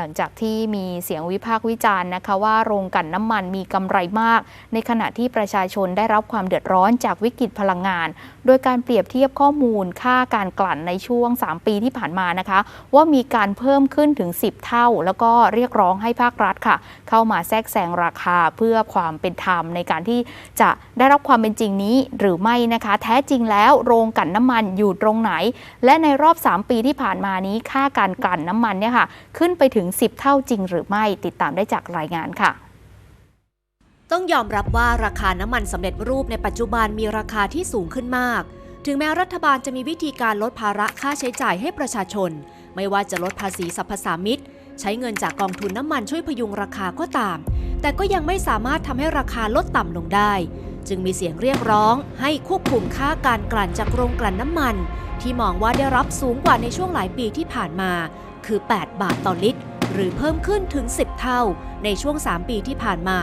หลังจากที่มีเสียงวิพากษ์วิจารณ์นะคะว่าโรงกลั่นน้ำมันมีกำไรมาก ในขณะที่ประชาชนได้รับความเดือดร้อนจากวิกฤตพลังงาน โดยการเปรียบเทียบข้อมูลค่าการกลั่นในช่วง 3 ปีที่ผ่านมานะคะ ว่ามีการเพิ่มขึ้นถึง 10 เท่า แล้วก็เรียกร้องให้ภาครัฐค่ะ เข้ามาแทรกแซงราคาเพื่อความเป็นธรรมในการที่จะได้รับความเป็นจริงนี้หรือไม่นะคะ แท้จริงแล้วโรงกลั่นน้ำมันอยู่ตรงไหน และในรอบ 3 ปีที่ผ่านมานี้ค่าการกลั่นน้ำมันเนี่ยค่ะขึ้นไปถึง10 เท่าจริงหรือไม่ติดตามได้จากรายงานค่ะต้องยอมรับว่าราคาน้ำมันสำเร็จรูปในปัจจุบันมีราคาที่สูงขึ้นมาก ถึงแม้รัฐบาลจะมีวิธีการลดภาระค่าใช้จ่ายให้ประชาชน ไม่ว่าจะลดภาษีสรรพสามิตใช้เงินจากกองทุนน้ำมันช่วยพยุงราคาก็ตาม แต่ก็ยังไม่สามารถทำให้ราคาลดต่ำลงได้ จึงมีเสียงเรียกร้อง ให้ควบคุมค่าการกลั่นจากโรงกลั่นน้ำมัน ที่มองว่าได้รับสูงกว่าในช่วงหลายปีที่ผ่านมา คือ 8 บาทต่อลิตร หรือเพิ่มขึ้นถึง 10 เท่า ในช่วง 3 ปีที่ผ่านมา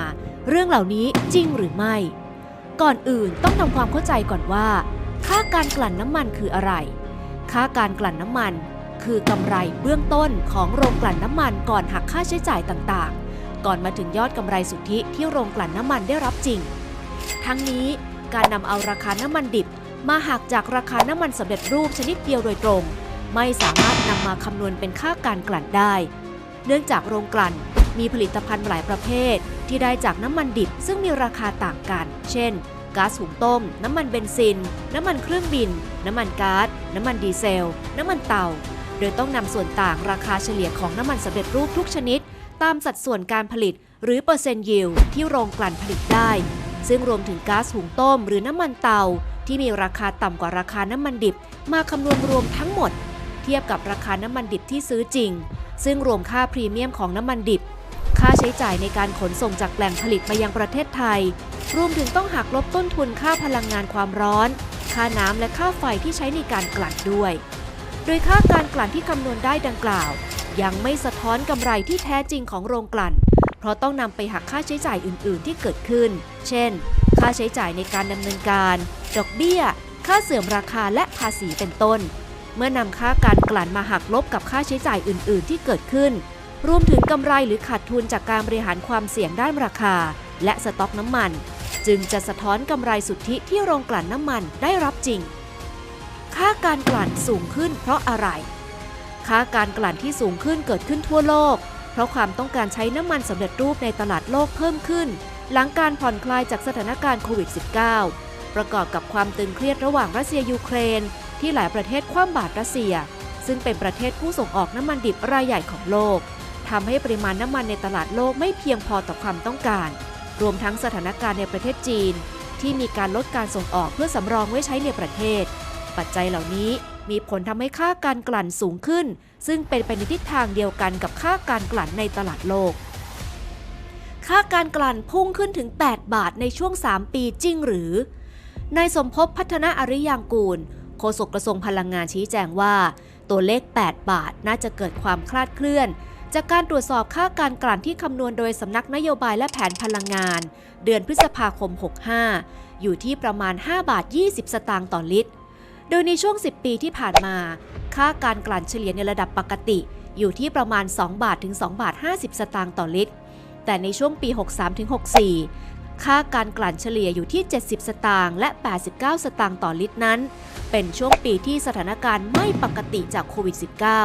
เรื่องเหล่านี้จริงหรือไม่ ก่อนอื่นต้องทำความเข้าใจก่อนว่า ค่าการกลั่นน้ำมันคืออะไร ค่าการกลั่นน้ำมัน คือกำไรเบื้องต้นของโรงกลั่นน้ำมันก่อนหักค่าใช้จ่ายต่างๆ ก่อนมาถึงยอดกำไรสุทธิที่โรงกลั่นน้ำมันได้รับจริง ทั้งนี้การนำเอาราคาน้ำมันดิบ มาหักจากราคาน้ำมันสำเร็จรูปชนิดเดียวโดยตรง ไม่สามารถนำมาคำนวณเป็นค่าการกลั่นได้ เนื่องจากโรงกลั่นมีผลิตภัณฑ์หลายประเภท ที่ได้จากน้ำมันดิบซึ่งมีราคาต่างกัน เช่นก๊าซหุงต้ม น้ำมันเบนซิน น้ำมันเครื่องบิน น้ำมันก๊าซน้ำมันดีเซล น้ำมันเตา โดยต้องนำส่วนต่างราคาเฉลี่ยของน้ำมันสำเร็จรูปทุกชนิด ตามสัดส่วนการผลิต หรือเปอร์เซ็นต์ยิวที่โรงกลั่นผลิตได้ ซึ่งรวมถึงก๊าซหุงต้ม หรือน้ำมันเตา ที่มีราคาต่ำกว่าราคาน้ำมันดิบ มาคำนวณรวมทั้งหมด เทียบกับราคาน้ำมันดิบที่ซื้อจริง ซึ่งรวมค่าพรีเมียมของน้ำมันดิบ ค่าใช้จ่ายในการขนส่งจากแหล่งผลิตมายังประเทศไทย รวมถึงต้องหักลบต้นทุนค่าพลังงานความร้อน ค่าน้ำและค่าไฟที่ใช้ในการกลั่นด้วย โดยค่าการกลั่นที่คำนวณได้ดังกล่าว ยังไม่สะท้อนกำไรที่แท้จริงของโรงกลั่น เพราะต้องนำไปหักค่าใช้จ่ายอื่น ๆ ที่เกิดขึ้น เช่น ค่าใช้จ่ายในการดำเนินการ ดอกเบี้ย ค่าเสื่อมราคาและภาษีเป็นต้น เมื่อนำค่าการกลั่นมาหักลบกับค่าใช้จ่ายอื่น ๆ ที่เกิดขึ้น รวมถึงกำไรหรือขาดทุนจากการบริหารความเสี่ยงด้านราคา และสต็อกน้ำมัน จึงจะสะท้อนกำไรสุทธิที่โรงกลั่นน้ำมันได้รับจริง ค่าการกลั่นสูงขึ้นเพราะอะไร ค่าการกลั่นที่สูงขึ้นเกิดขึ้นทั่วโลก เพราะความต้องการใช้น้ำมันสำเร็จรูปในตลาดโลกเพิ่มขึ้น หลังการผ่อนคลายจากสถานการณ์โควิด -19 ประกอบกับความตึงเครียดระหว่างรัสเซียยูเครน ที่หลายประเทศคว่ำบาตรรัสเซีย ซึ่งเป็นประเทศผู้ส่งออกน้ำมันดิบรายใหญ่ของโลกทำให้ปริมาณน้ำมันในตลาดโลกไม่เพียงพอต่อความต้องการ รวมทั้งสถานการณ์ในประเทศจีน ที่มีการลดการส่งออกเพื่อสำรองไว้ใช้ในประเทศ ปัจจัยเหล่านี้มีผลทำให้ค่าการกลั่นสูงขึ้น ซึ่งเป็นไปในทิศทางเดียวกันกับค่าการกลั่นในตลาดโลก ค่าการกลั่นพุ่งขึ้นถึง 8 บาทในช่วง 3 ปีจริงหรือ นายสมภพพัฒนาอริยางกูล โฆษกกระทรวงพลังงานชี้แจงว่า ตัวเลข 8 บาทน่าจะเกิดความคลาดเคลื่อน จากการตรวจสอบค่าการกลั่นที่คำนวณโดยสำนักนโยบายและแผนพลังงาน เดือนพฤษภาคม 65 อยู่ที่ประมาณ 5 บาท 20 สตางค์ต่อลิตร โดยในช่วง 10 ปีที่ผ่านมา ค่าการกลั่นเฉลี่ยในระดับปกติ อยู่ที่ประมาณ 2 บาทถึง2บาท50 สตางค์ต่อลิตรแต่ในช่วงปี 63-64 ค่าการกลั่นเฉลี่ยอยู่ที่ 70 สตางค์และ 89 สตางค์ต่อลิตรนั้น เป็นช่วงปีที่สถานการณ์ไม่ปกติจากโควิด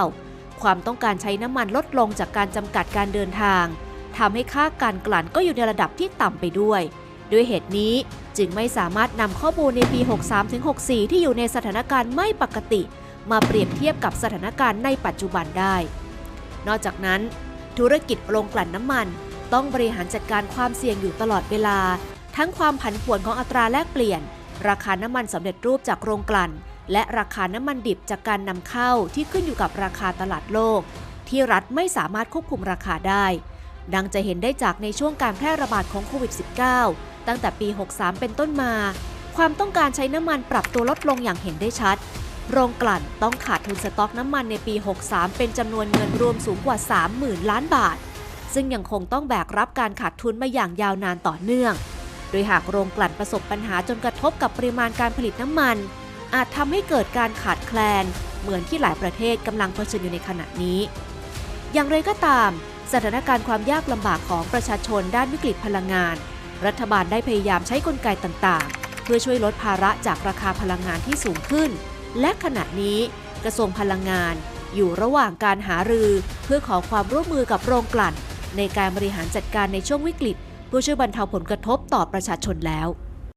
-19 ความต้องการใช้น้ำมันลดลงจากการจำกัดการเดินทางทำให้ค่าการกลั่นก็อยู่ในระดับที่ต่ำไปด้วย ด้วยเหตุนี้จึงไม่สามารถนำข้อมูลในปี 63-64 ที่อยู่ในสถานการณ์ไม่ปกติ มาเปรียบเทียบกับสถานการณ์ในปัจจุบันได้ นอกจากนั้น ธุรกิจโรงกลั่นน้ำมัน ต้องบริหารจัดการความเสี่ยงอยู่ตลอดเวลา ทั้งความผันผวนของอัตราแลกเปลี่ยน ราคาน้ำมันสำเร็จรูปจากโรงกลั่น และราคาน้ำมันดิบจากการนำเข้าที่ขึ้นอยู่กับราคาตลาดโลก ที่รัฐไม่สามารถควบคุมราคาได้ ดังจะเห็นได้จากในช่วงการแพร่ระบาดของโควิด -19 ตั้งแต่ปี 63 เป็นต้นมา ความต้องการใช้น้ำมันปรับตัวลดลงอย่างเห็นได้ชัดโรงกลั่นต้องขาดทุนสต็อกน้ำมันในปี 63 เป็นจำนวนเงินรวมสูงกว่า 30,000 ล้านบาท ซึ่งยังคงต้องแบกรับการขาดทุนมาอย่างยาวนานต่อเนื่อง โดยหากโรงกลั่นประสบปัญหาจนกระทบกับปริมาณการผลิตน้ำมัน อาจทำให้เกิดการขาดแคลน เหมือนที่หลายประเทศกำลังเผชิญอยู่ในขณะนี้ อย่างไรก็ตาม สถานการณ์ความยากลำบากของประชาชนด้านวิกฤตพลังงาน รัฐบาลได้พยายามใช้กลไกต่างๆ เพื่อช่วยลดภาระจากราคาพลังงานที่สูงขึ้น และขณะนี้กระทรวงพลังงานอยู่ระหว่างการหารือเพื่อขอความร่วมมือกับโรงกลั่น ในการบริหารจัดการในช่วงวิกฤตเพื่อช่วยบรรเทาผลกระทบต่อประชาชนแล้ว